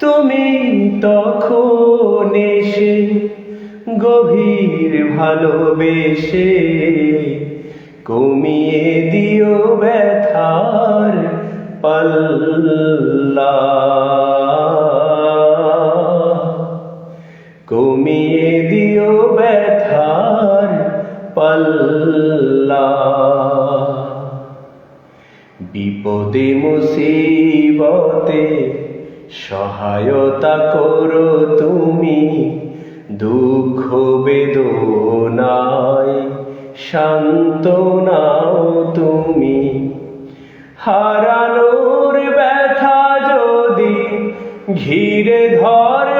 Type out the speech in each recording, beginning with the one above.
তুমি তখন এসে গভীর ভালোবেসে কমিয়ে দিও ব্যথার পাল্লা। কমিয়ে দিও ব্যথার পাল্লা। বিপদে মুসিবতে সহায়তা করো তুমি, দুঃখ বেদনায় শান্ত নাও তুমি। হারানোর ব্যথা যদি ঘিরে ধরে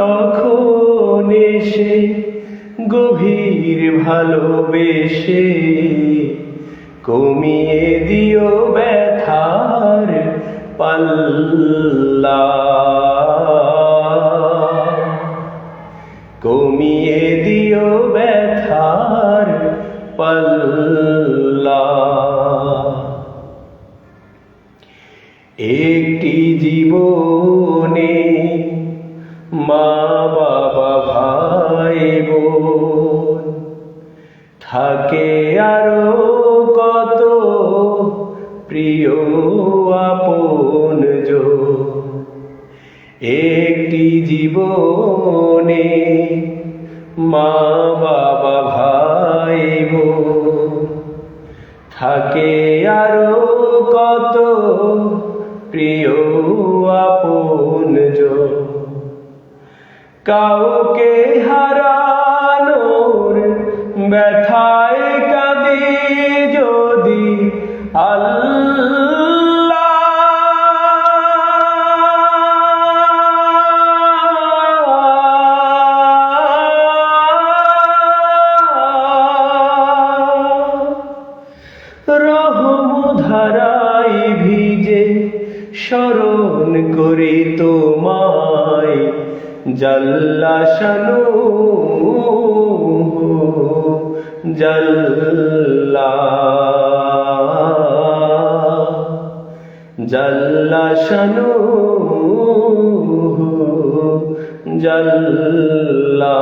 তখন এসে গভীর ভালোবেসে কমিয়ে দিও ব্যথার পাল্লা। কমিয়ে দিও ব্যথার পাল্লা। একটি জীবনে মা বাবা, ভাই বোন। থাকে আরও কত প্রিয় আপন একটি জীবনে মা বাবা, ভাই বোন। থাকে আরও কাউকে হারানোর ব্যথায় কাঁদি যদি রহম ধারাই ভিজে স্মরণ করি তোমায় জাল্লা শানু জল্লা জল্লা শানু জাল্লা।